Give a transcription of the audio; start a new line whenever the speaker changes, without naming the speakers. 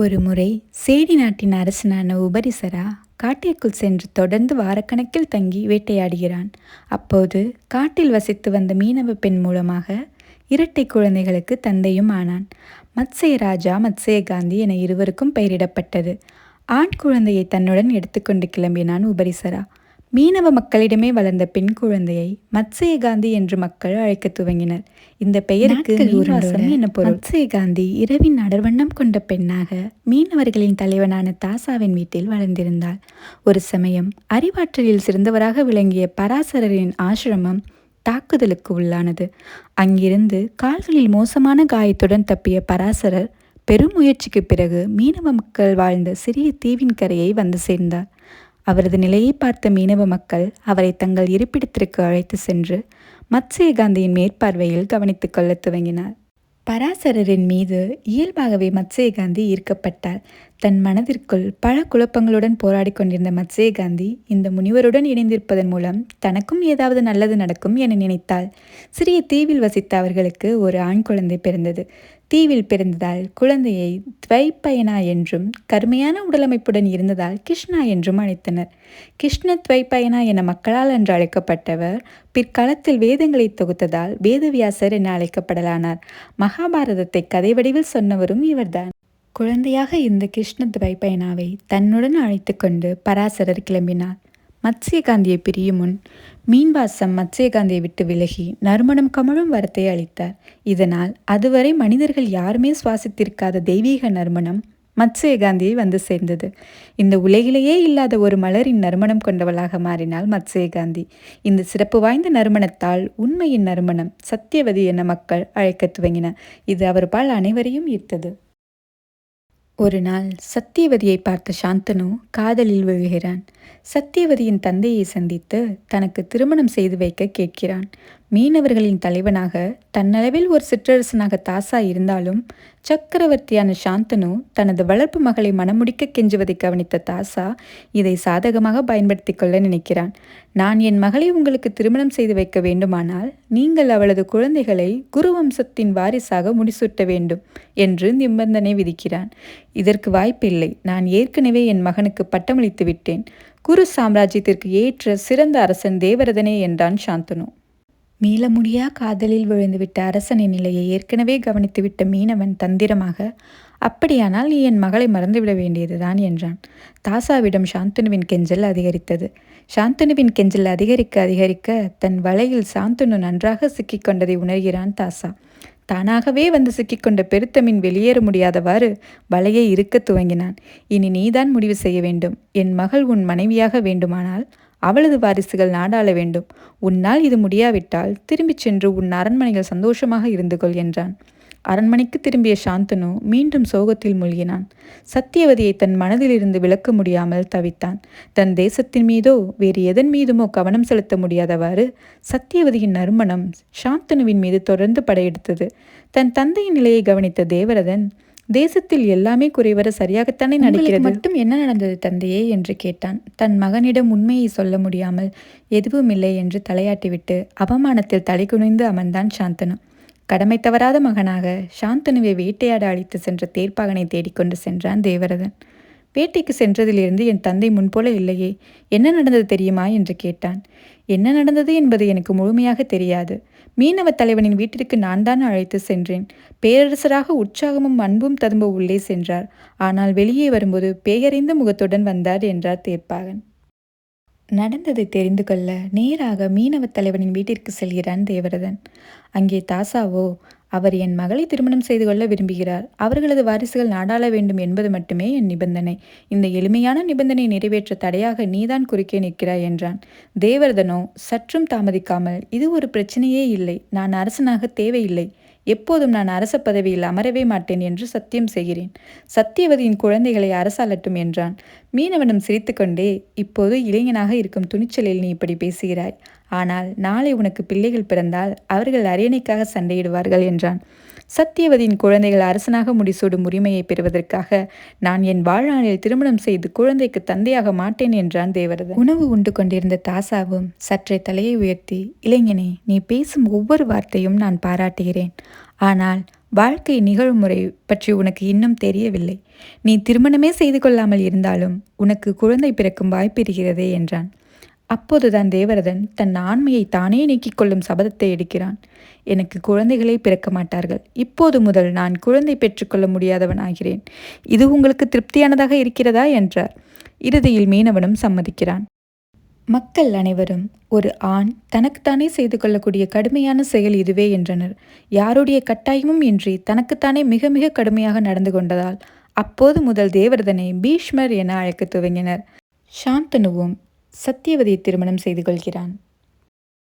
ஒரு முறை சேடி நாட்டின் அரசனான உபரிசரா காட்டிற்குள் சென்று தொடர்ந்து வாரக்கணக்கில் தங்கி வேட்டையாடுகிறான். அப்போது காட்டில் வசித்து வந்த மீனவ பெண் மூலமாக இரட்டை குழந்தைகளுக்கு தந்தையும் ஆனான். மத்சய ராஜா மத்சய காந்தி என இருவருக்கும் பெயரிடப்பட்டது. ஆண் குழந்தையை தன்னுடன் எடுத்துக்கொண்டு கிளம்பினான் உபரிசரா. மீனவ மக்களிடமே வளர்ந்த பெண் குழந்தையை மத்சய காந்தி என்று மக்கள் அழைக்க துவங்கினர். இந்த பெயருக்கு மீன்வாசம் என பொருள். மத்சய காந்தி இரவின் அடர்வண்ணம் கொண்ட பெண்ணாக மீனவர்களின் தலைவனான தாசாவின் வீட்டில் வளர்ந்திருந்தாள். ஒரு சமயம் அறிவாற்றலில் சிறந்தவராக விளங்கிய பராசரரின் ஆசிரமம் தாக்குதலுக்கு உள்ளானது. அங்கிருந்து கால்களில் மோசமான காயத்துடன் தப்பிய பராசரர் பெரும் முயற்சிக்கு பிறகு மீனவ மக்கள் வாழ்ந்த சிறிய தீவின் கரையை வந்து சேர்ந்தார். அவரது நிலையை பார்த்த மீனவ மக்கள் அவரை தங்கள் இருப்பிடத்திற்கு அழைத்து சென்று மத்சய காந்தியின் மேற்பார்வையில் கவனித்துக் கொள்ளத் துவங்கினார். பராசரரின் மீது இயல்பாகவே மத்சய காந்தி ஈர்க்கப்பட்டார். தன் மனதிற்குள் பல குழப்பங்களுடன் போராடிக் கொண்டிருந்த மத்சே காந்தி இந்த முனிவருடன் இணைந்திருப்பதன் மூலம் தனக்கும் ஏதாவது நல்லது நடக்கும் என நினைத்தாள் சிறிய தீவில் வசித்த அவர்களுக்கு ஒரு ஆண் குழந்தை பிறந்தது. தீவில் பிறந்ததால் குழந்தையை துவைப்பயனா என்றும் கருமையான உடலமைப்புடன் இருந்ததால் கிருஷ்ணா என்றும் அழைத்தனர். கிருஷ்ண துவைப்பயனா என மக்களால் என்று அழைக்கப்பட்டவர் பிற்காலத்தில் வேதங்களை தொகுத்ததால் வேதவியாசர் என அழைக்கப்படலானார். மகாபாரதத்தை கதை வடிவில் சொன்னவரும் இவர்தான். குழந்தையாக இருந்த கிருஷ்ண துவைப்பயனாவை தன்னுடன் அழைத்து கொண்டு பராசரர் கிளம்பினார். மத்ஸ்யகாந்தியை பிரியும் முன் மீன்வாசம் மத்ஸ்யகாந்தியை விட்டு விலகி நறுமணம் கமழும் வரத்தை அளித்தார். இதனால் அதுவரை மனிதர்கள் யாருமே சுவாசித்திருக்காத தெய்வீக நறுமணம் மத்ஸ்யகாந்தியை வந்து சேர்ந்தது. இந்த உலகிலேயே இல்லாத ஒரு மலரின் நறுமணம் கொண்டவளாக மாறினாள் மத்ஸ்யகாந்தி. இந்த சிறப்பு வாய்ந்த நறுமணத்தால் உண்மையின் நறுமணம் சத்தியவதி என மக்கள் அழைக்கத் துவங்கின இது அவர்பால் அனைவரையும் ஈர்த்தது. ஒரு நாள் சத்தியவதியை பார்த்த சாந்தனு காதலில் விழுகிறான். சத்தியவதியின் தந்தையை சந்தித்து தனக்கு திருமணம் செய்து வைக்க கேட்கிறான். மீனவர்களின் தலைவனாக தன்னளவில் ஒரு சிற்றரசனாக தாசா இருந்தாலும் சக்கரவர்த்தியான சாந்தனு தனது வளர்ப்பு மகளை மணமுடிக்க கெஞ்சுவதை கவனித்த தாசா இதை சாதகமாக பயன்படுத்தி கொள்ள நினைக்கிறான். நான் என் மகளை உங்களுக்கு திருமணம் செய்து வைக்க வேண்டுமானால் நீங்கள் அவளது குழந்தைகளை குருவம்சத்தின் வாரிசாக முடிசூட்ட வேண்டும் என்று நிபந்தனை விதிக்கிறான். இதற்கு வாய்ப்பில்லை. நான் ஏற்கனவே என் மகனுக்கு பட்டமளித்து விட்டேன் குரு சாம்ராஜ்யத்திற்கு ஏற்ற சிறந்த அரசன் தேவரதனே என்றான் சாந்தனு. மீள முடியா காதலில் விழுந்துவிட்ட அரசனின் நிலையை ஏற்கனவே கவனித்துவிட்ட மீனவன் தந்திரமாக அப்படியானால் நீ என் மகளை மறந்துவிட வேண்டியதுதான் என்றான். தாசாவிடம் சாந்தனுவின் கெஞ்சல் அதிகரித்தது. சாந்தனுவின் கெஞ்சல் அதிகரிக்க அதிகரிக்க தன் வலையில் சாந்தனு நன்றாக சிக்கிக்கொண்டதை உணர்கிறான் தாசா. தானாகவே வந்து சிக்கிக்கொண்ட பெருத்தமின் வெளியேற முடியாதவாறு வலையை இருக்க துவங்கினான். இனி நீதான் முடிவு செய்ய வேண்டும். என் மகள் உன் மனைவியாக வேண்டுமானால் அவளது வாரிசுகள் நாடாள வேண்டும். உன்னால் இது முடியாவிட்டால் திரும்பிச் சென்று உன் அரண்மனையில் சந்தோஷமாக இருந்து கொள் என்றான். அரண்மனைக்கு திரும்பிய சாந்தனு மீண்டும் சோகத்தில் மூழ்கினான். சத்தியவதியை தன் மனதிலிருந்து விளக்க முடியாமல் தவித்தான். தன் தேசத்தின் மீதோ வேறு எதன் மீதுமோ கவனம் செலுத்த முடியாதவாறு சத்தியவதியின் நறுமணம் சாந்தனுவின் மீது தொடர்ந்து படையெடுத்தது. தன் தந்தையின் நிலையை கவனித்த தேவரதன் தேசத்தில் எல்லாமே குறைவர சரியாகத்தானே நடக்கிறது? மட்டும் என்ன நடந்தது தந்தையே? என்று கேட்டான். தன் மகனிடம் உண்மையை சொல்ல முடியாமல் எதுவும் இல்லை என்று தலையாட்டிவிட்டு அவமானத்தில் தலை குனிந்து அமர்ந்தான் சாந்தனு. கடமை தவறாத மகனாக சாந்தனுவை வேட்டையாட அழைத்து சென்ற தேர்ப்பாகனை தேடிக்கொண்டு சென்றான் தேவரதன். வேட்டைக்கு சென்றதிலிருந்து என் தந்தை முன்போல இல்லையே என்ன நடந்தது தெரியுமா? என்று கேட்டான். என்ன நடந்தது என்பது எனக்கு முழுமையாக தெரியாது. மீனவ தலைவனின் வீட்டிற்கு நான் தான் அழைத்து சென்றேன். பேரரசராக உற்சாகமும் அன்பும் ததும்ப உள்ளே சென்றார். ஆனால் வெளியே வரும்போது பேயறிந்த முகத்துடன் வந்தார் என்றார் தேர்ப்பாகன். நடந்ததை தெரிந்து கொள்ள நேராக மீனவ தலைவனின் வீட்டிற்கு செல்கிறான் தேவரதன். அங்கே தாசாவோ அவர் என் மகளை திருமணம் செய்து கொள்ள விரும்புகிறார். அவர்களது வாரிசுகள் நாடாள வேண்டும் என்பது மட்டுமே என் நிபந்தனை. இந்த எளிமையான நிபந்தனை நிறைவேற்ற தடையாக நீதான் குறுக்கே நிற்கிறாய் என்றான். தேவர்தனோ சற்றும் தாமதிக்காமல் இது ஒரு பிரச்சனையே இல்லை. நான் அரசனாக தேவையில்லை. எப்போதும் நான் அரச பதவியில் அமரவே மாட்டேன் என்று சத்தியம் செய்கிறேன். சத்தியவதியின் குழந்தைகளை அரசாளட்டும் என்றான். மீனவனும் சிரித்துக்கொண்டே இப்போது இளைஞனாக இருக்கும் துணிச்சலில் நீ இப்படி பேசுகிறாய். ஆனால் நாளை உனக்கு பிள்ளைகள் பிறந்தால் அவர்கள் அரியணைக்காக சண்டையிடுவார்கள் என்றான். சத்தியவதியின் குழந்தைகள் அரசனாக முடிசூடும் உரிமையை பெறுவதற்காக நான் என் வாழ்நாளில் திருமணம் செய்து குழந்தைக்கு தந்தையாக மாட்டேன் என்றான் தேவரதன். உணவு உண்டு கொண்டிருந்த தாசாவும் சற்றே தலையை உயர்த்தி இளைஞனே நீ பேசும் ஒவ்வொரு வார்த்தையும் நான் பாராட்டுகிறேன். ஆனால் வாழ்க்கை நிகழ்முறை பற்றி உனக்கு இன்னும் தெரியவில்லை. நீ திருமணமே செய்து கொள்ளாமல் இருந்தாலும் உனக்கு குழந்தை பிறக்கும் வாய்ப்பு இருக்கிறதே என்றான். அப்போதுதான் தேவரதன் தன் ஆண்மையை தானே நீக்கிக் கொள்ளும் சபதத்தை எடுக்கிறான். எனக்கு குழந்தைகளே பிறக்க மாட்டார்கள். இப்போது முதல் நான் குழந்தை பெற்றுக்கொள்ள முடியாதவன் ஆகிறேன் இது உங்களுக்கு திருப்தியானதாக இருக்கிறதா? என்றார். இறுதியில் மீனவனும் சம்மதிக்கிறான். மக்கள் அனைவரும் ஒரு ஆண் தனக்குத்தானே செய்து கொள்ளக்கூடிய கடுமையான செயல் இதுவே என்றனர். யாருடைய கட்டாயமும் இன்றி தனக்குத்தானே மிக மிக கடுமையாக நடந்து கொண்டதால் அப்போது முதல் தேவரதனை பீஷ்மர் என அழைக்கத் துவங்கினர். சாந்தனுவும் சத்தியவதியை திருமணம் செய்து கொள்கிறான்.